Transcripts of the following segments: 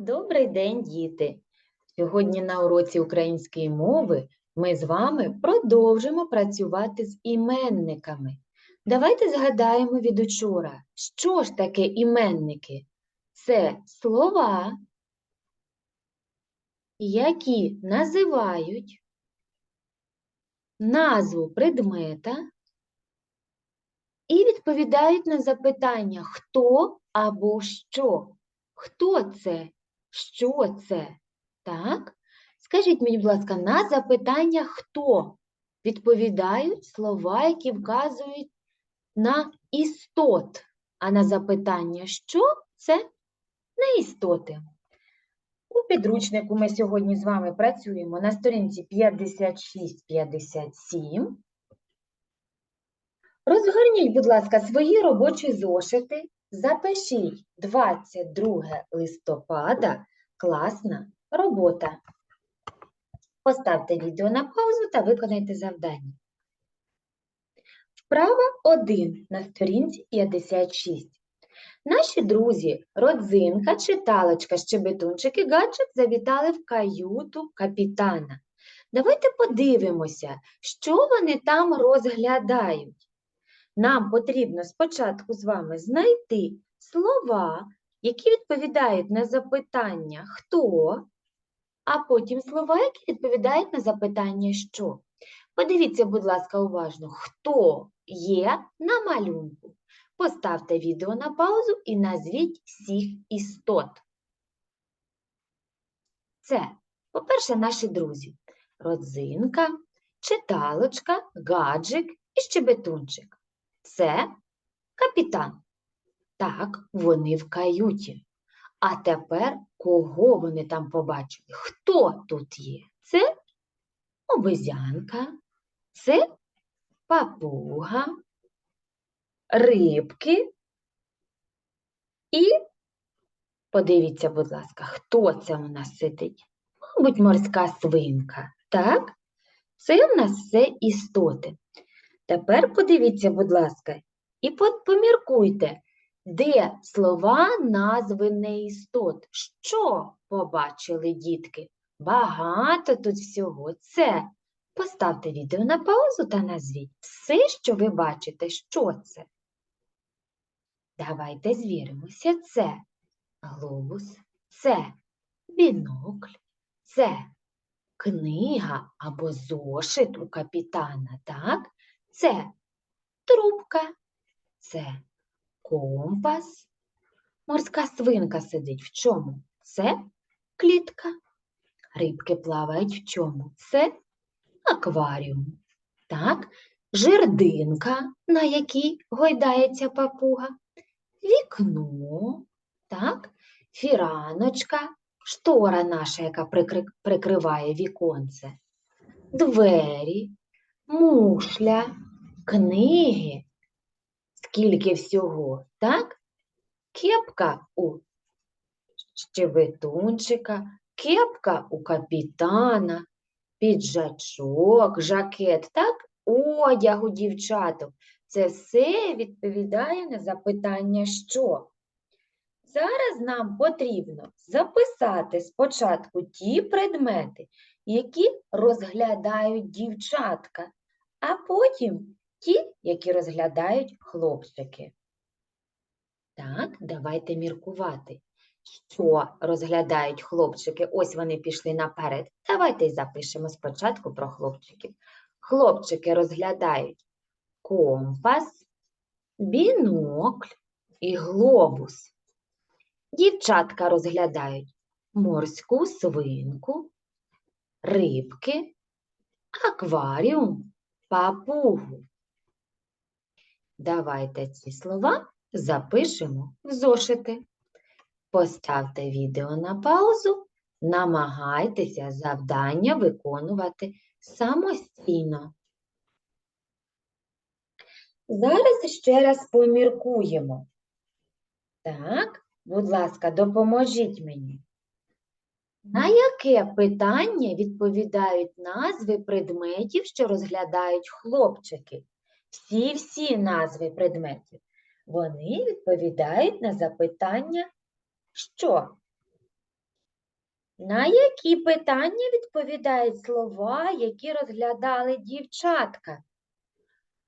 Добрий день, діти! Сьогодні на уроці української мови ми з вами продовжимо працювати з іменниками. Давайте згадаємо від учора, що ж таке іменники? Це слова, які називають назву предмета і відповідають на запитання хто або що. Хто це? Що це? Так? Скажіть мені, будь ласка, на запитання хто відповідають слова, які вказують на істот, а на запитання що це не істоти. У підручнику ми сьогодні з вами працюємо на сторінці 56-57. Розгорніть, будь ласка, свої робочі зошити. Запишіть 22 листопада класна робота. Поставте відео на паузу та виконайте завдання. Вправа 1 на сторінці 56. Наші друзі Родзинка, Читалочка, Щебетунчик і Гаджик завітали в каюту капітана. Давайте подивимося, що вони там розглядають. Нам потрібно спочатку з вами знайти слова, які відповідають на запитання хто, а потім слова, які відповідають на запитання що. Подивіться, будь ласка, уважно, хто є на малюнку. Поставте відео на паузу і назвіть всіх істот. Це, по-перше, наші друзі. Родзинка, читалочка, гаджик і щебетунчик. Це капітан. Так, вони в каюті. А тепер кого вони там побачили? Хто тут є? Це обезьянка, це папуга, рибки і подивіться, будь ласка, хто це у нас сидить? Мабуть, морська свинка. Так? Це у нас все істоти. Тепер подивіться, будь ласка, і поміркуйте, де слова назви неістот. Що побачили дітки? Багато тут всього. Це. Поставте відео на паузу та назвіть все, що ви бачите, що це. Давайте звіримося. Це глобус, це бінокль, це книга або зошит у капітана, так? Це трубка, це компас. Морська свинка сидить в чому? Це клітка. Рибки плавають в чому? Це акваріум. Так, жердинка, на якій гойдається папуга, вікно, так, фіраночка, штора наша, яка прикриває віконце, двері, мушля, книги. Скільки всього, так? Кепка у щебетунчика, кепка у капітана, піджачок, жакет, так? Одяг у дівчаток. Це все відповідає на запитання що. Зараз нам потрібно записати спочатку ті предмети, які розглядають дівчатка, а потім ті, які розглядають хлопчики. Так, давайте міркувати. Що розглядають хлопчики? Ось вони пішли наперед. Давайте запишемо спочатку про хлопчиків. Хлопчики розглядають компас, бінокль і глобус. Дівчатка розглядають морську свинку, рибки, акваріум, папугу. Давайте ці слова запишемо в зошити. Поставте відео на паузу, намагайтеся завдання виконувати самостійно. Зараз ще раз поміркуємо. Так, будь ласка, допоможіть мені. На яке питання відповідають назви предметів, що розглядають хлопчики? Всі-всі назви предметів. Вони відповідають на запитання що? На які питання відповідають слова, які розглядали дівчатка?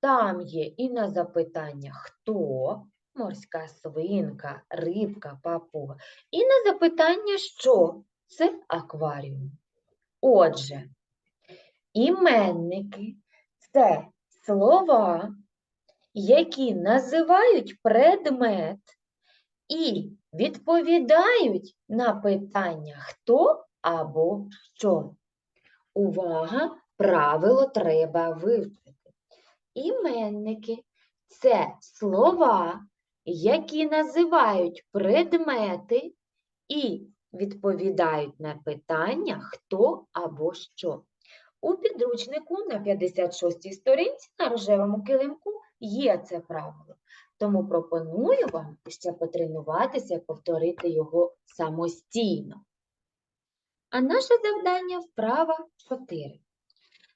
Там є і на запитання хто, морська свинка, рибка, папуга, і на запитання що це акваріум. Отже, іменники це слова, які називають предмет і відповідають на питання хто або що. Увага, правило треба вивчити. Іменники це слова, які називають предмети і відповідають на питання хто або що. У підручнику на 56-й сторінці на рожевому килимку є це правило. Тому пропоную вам ще потренуватися і повторити його самостійно. А наше завдання вправа 4.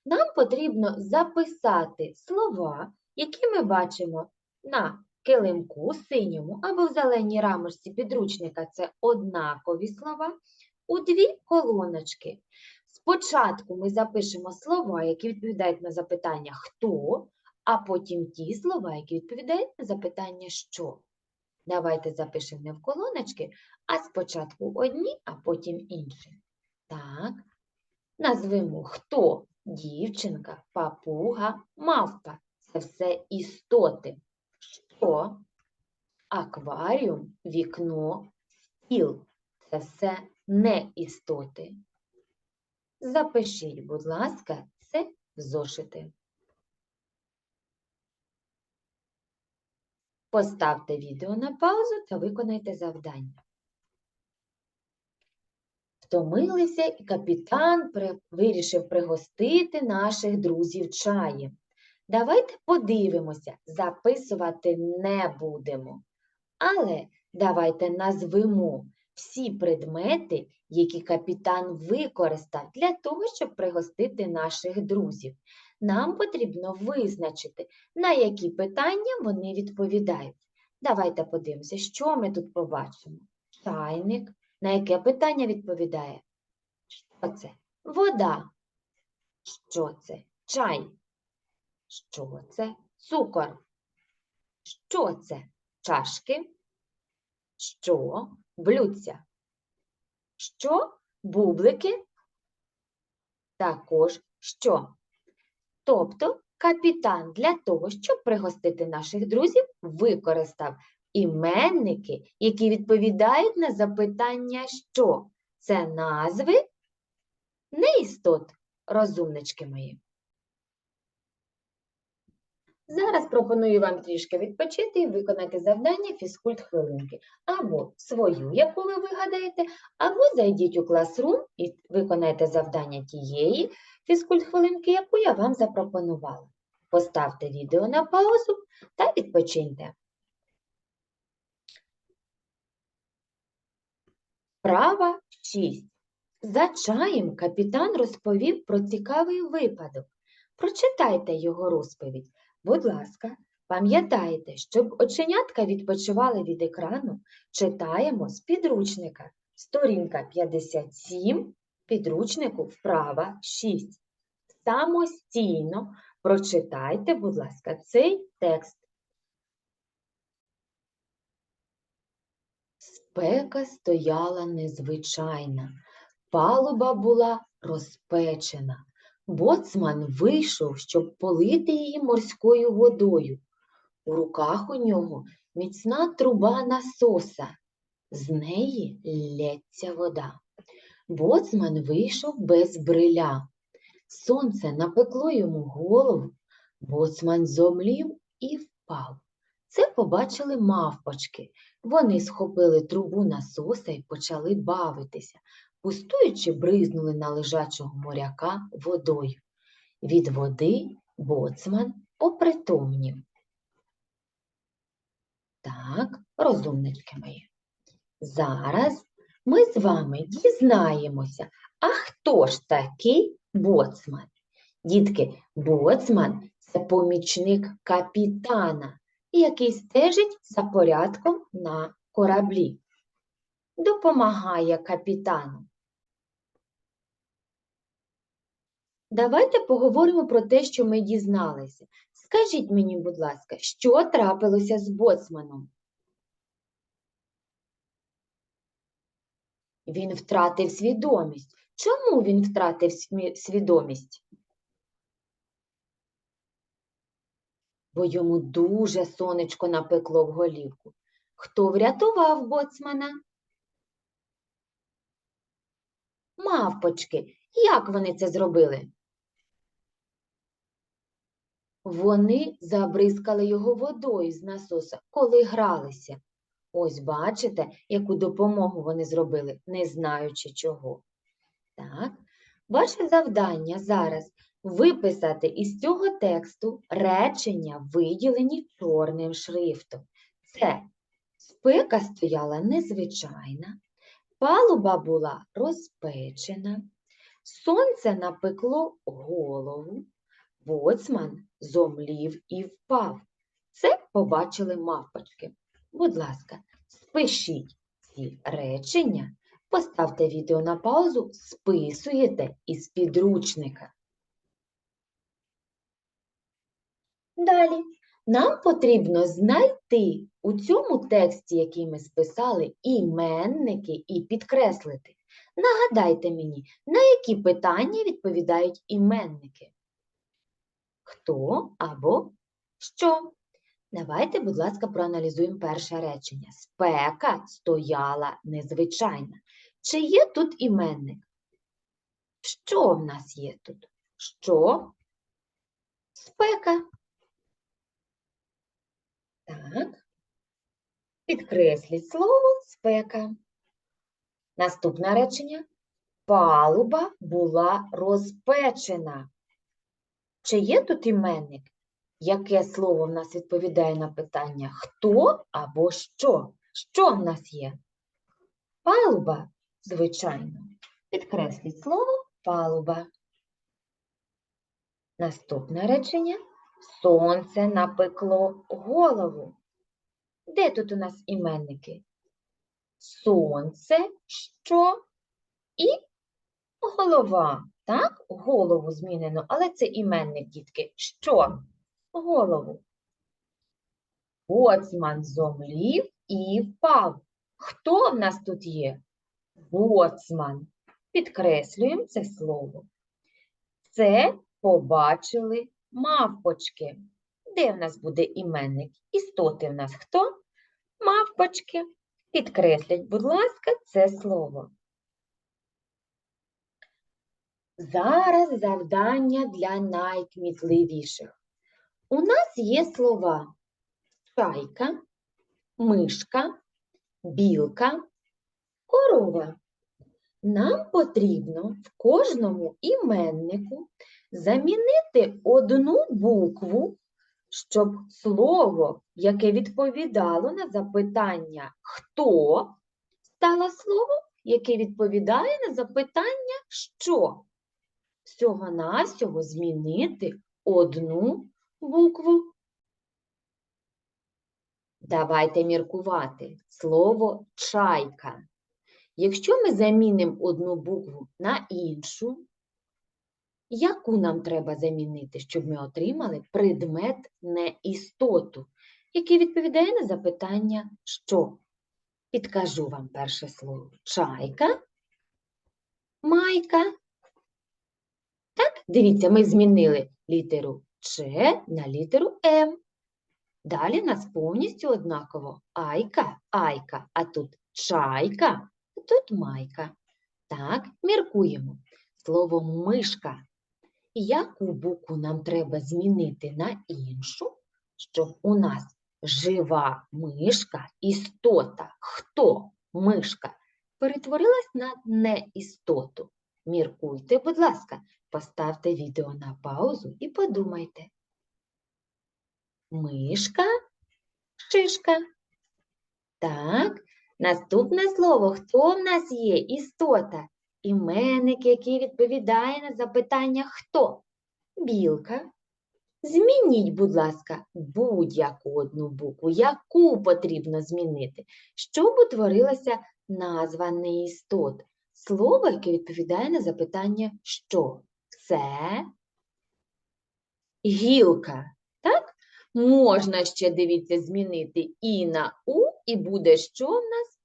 Нам потрібно записати слова, які ми бачимо на килимку синьому або в зеленій рамочці підручника це однакові слова, у дві колоночки. Спочатку ми запишемо слова, які відповідають на запитання хто, а потім ті слова, які відповідають на запитання що. Давайте запишемо не в колоночки, а спочатку одні, а потім інші. Так, назвемо хто дівчинка, папуга, мавпа. Це все істоти. Що? Акваріум, вікно, стіл. Це все не істоти. Запишіть, будь ласка, це в зошити. Поставте відео на паузу та виконайте завдання. Втомилися, і капітан вирішив пригостити наших друзів чаєм. Давайте подивимося, записувати не будемо. Але давайте назвемо всі предмети, які капітан використав для того, щоб пригостити наших друзів. Нам потрібно визначити, на які питання вони відповідають. Давайте подивимося, що ми тут побачимо. Чайник. На яке питання відповідає? Що це? Вода. Що це? Чай. Що це? Цукор. Що це? Чашки. Що? Блюдця. Що? Бублики. Також що? Тобто капітан для того, щоб пригостити наших друзів, використав іменники, які відповідають на запитання що. Це назви неістот, розумнички мої. Зараз пропоную вам трішки відпочити і виконати завдання фізкульт хвилинки. Або свою, яку ви вигадаєте, або зайдіть у класрум і виконайте завдання тієї фізкульт хвилинки, яку я вам запропонувала. Поставте відео на паузу та відпочиньте. Права 6. За чаєм капітан розповів про цікавий випадок. Прочитайте його розповідь. Будь ласка, пам'ятайте, щоб оченятка відпочивали від екрану, читаємо з підручника. Сторінка 57, підручнику вправа 6. Самостійно прочитайте, будь ласка, цей текст. Спека стояла незвичайна, палуба була розпечена. Боцман вийшов, щоб полити її морською водою. У руках у нього міцна труба насоса, з неї лється вода. Боцман вийшов без бриля. Сонце напекло йому голову, боцман зомлів і впав. Це побачили мавпочки. Вони схопили трубу насоса і почали бавитися, пустуючи бризнули на лежачого моряка водою. Від води боцман опритомнів. Так, розумнички мої. Зараз ми з вами дізнаємося, а хто ж такий боцман? Дітки, боцман це помічник капітана, який стежить за порядком на кораблі. Допомагає капітану. Давайте поговоримо про те, що ми дізналися. Скажіть мені, будь ласка, що трапилося з боцманом? Він втратив свідомість. Чому він втратив свідомість? Бо йому дуже сонечко напекло в голівку. Хто врятував боцмана? Мавпочки. Як вони це зробили? Вони забризкали його водою з насоса, коли гралися. Ось бачите, яку допомогу вони зробили, не знаючи чого. Так, ваше завдання зараз виписати із цього тексту речення, виділені чорним шрифтом. Це спека стояла незвичайна, палуба була розпечена, сонце напекло голову, боцман зомлів і впав. Це побачили мавпочки. Будь ласка, спишіть ці речення, поставте відео на паузу, списуєте із підручника. Далі. Нам потрібно знайти у цьому тексті, який ми списали, іменники і підкреслити. Нагадайте мені, на які питання відповідають іменники? Хто або що? Давайте, будь ласка, проаналізуємо перше речення. Спека стояла незвичайна. Чи є тут іменник? Що в нас є тут? Що? Спека. Так. Підкресліть слово спека. Наступне речення. Палуба була розпечена. Чи є тут іменник? Яке слово в нас відповідає на питання хто або що? Що в нас є? Палуба, звичайно. Підкресліть слово палуба. Наступне речення. Сонце напекло голову. Де тут у нас іменники? Сонце, що і голова. Так, голову змінено, але це іменник, дітки. Що? Голову. Боцман зомлів і впав. Хто в нас тут є? Боцман. Підкреслюємо це слово. Це побачили мавпочки. Де в нас буде іменник? Істоти в нас хто? Мавпочки. Підкресліть, будь ласка, це слово. Зараз завдання для найкмітливіших. У нас є слова чайка, мишка, білка, корова. Нам потрібно в кожному іменнику замінити одну букву, щоб слово, яке відповідало на запитання хто, стало слово, яке відповідає на запитання що. Всього-навсього змінити одну букву. Давайте міркувати слово чайка. Якщо ми замінимо одну букву на іншу, яку нам треба замінити, щоб ми отримали предмет неістоту, який відповідає на запитання що? Підкажу вам перше слово. Чайка, майка. Дивіться, ми змінили літеру Ч на літеру М. Далі нас повністю однаково айка, айка, а тут чайка, а тут майка. Так, міркуємо. Слово мишка. Яку букву нам треба змінити на іншу, щоб у нас жива мишка, істота, хто мишка, перетворилась на неістоту? Міркуйте, будь ласка, поставте відео на паузу і подумайте. Мишка, шишка. Так, наступне слово. Хто в нас є? Істота. Іменник, який відповідає на запитання хто? Білка. Змініть, будь ласка, будь-яку одну букву, яку потрібно змінити, щоб утворилася назва неістот. Слово, яке відповідає на запитання що. Це гілка. Так? Можна ще, дивіться, змінити і на у, і буде що в нас?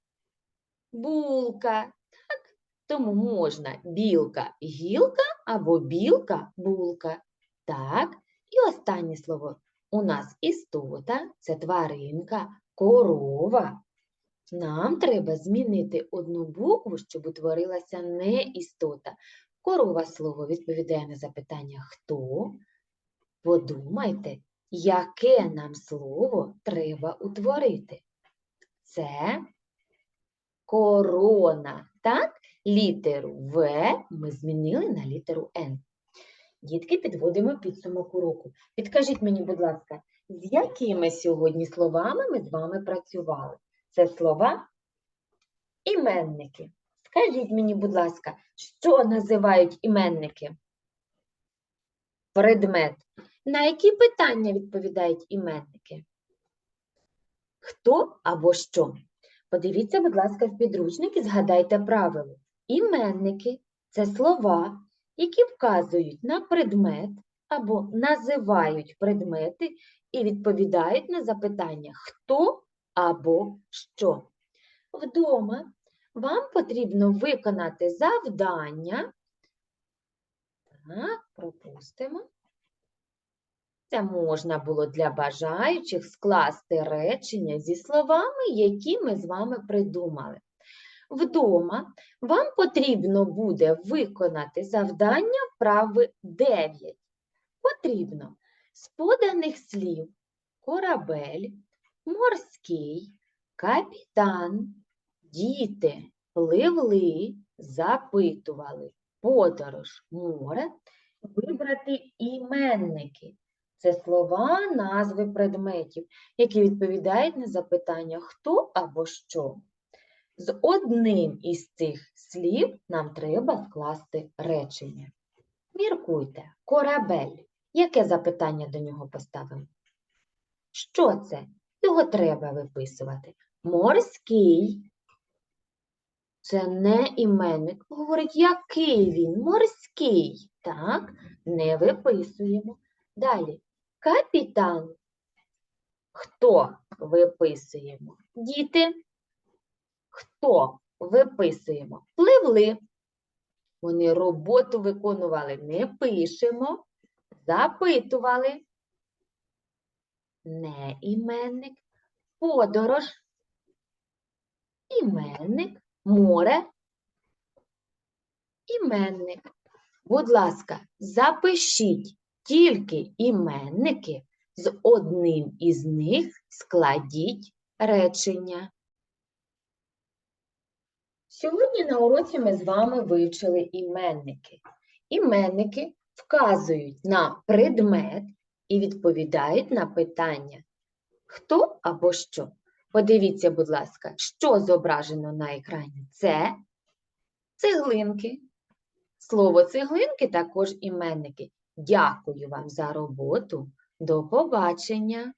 Булка. Так? Тому можна білка гілка або білка булка. Так? І останнє слово у нас істота це тваринка, корова. Нам треба змінити одну букву, щоб утворилася не істота. Корова слово відповідає на запитання хто. Подумайте, яке нам слово треба утворити. Це корона. Так? Літеру В ми змінили на літеру Н. Дітки, підводимо підсумок уроку. Підкажіть мені, будь ласка, з якими сьогодні словами ми з вами працювали? Це слова іменники. Скажіть мені, будь ласка, що називають іменники? Предмет. На які питання відповідають іменники? Хто або що? Подивіться, будь ласка, в підручник і згадайте правило. Іменники це слова, які вказують на предмет або називають предмети і відповідають на запитання хто або що. Вдома вам потрібно виконати завдання. Так, пропустимо. Це можна було для бажаючих скласти речення зі словами, які ми з вами придумали. Вдома вам потрібно буде виконати завдання вправи 9. Потрібно з поданих слів корабель, морський, капітан, діти пливли, запитували, подорож, море, вибрати іменники. Це слова, назви предметів, які відповідають на запитання хто або що. З одним із цих слів нам треба скласти речення. Міркуйте, корабель. Яке запитання до нього поставимо? Що це? Його треба виписувати. Морський. Це не іменник. Говорить, який він? Морський. Так, не виписуємо. Далі. Капітан. Хто виписуємо? Діти. Хто виписуємо? Пливли. Вони роботу виконували. Не пишемо. Запитували. Не іменник. Подорож. Іменник. Море. Іменник. Будь ласка, запишіть тільки іменники, з одним із них складіть речення. Сьогодні на уроці ми з вами вивчили іменники. Іменники вказують на предмет і відповідають на питання хто або що. Подивіться, будь ласка, що зображено на екрані? Це цеглинки. Слово цеглинки також іменники. Дякую вам за роботу. До побачення!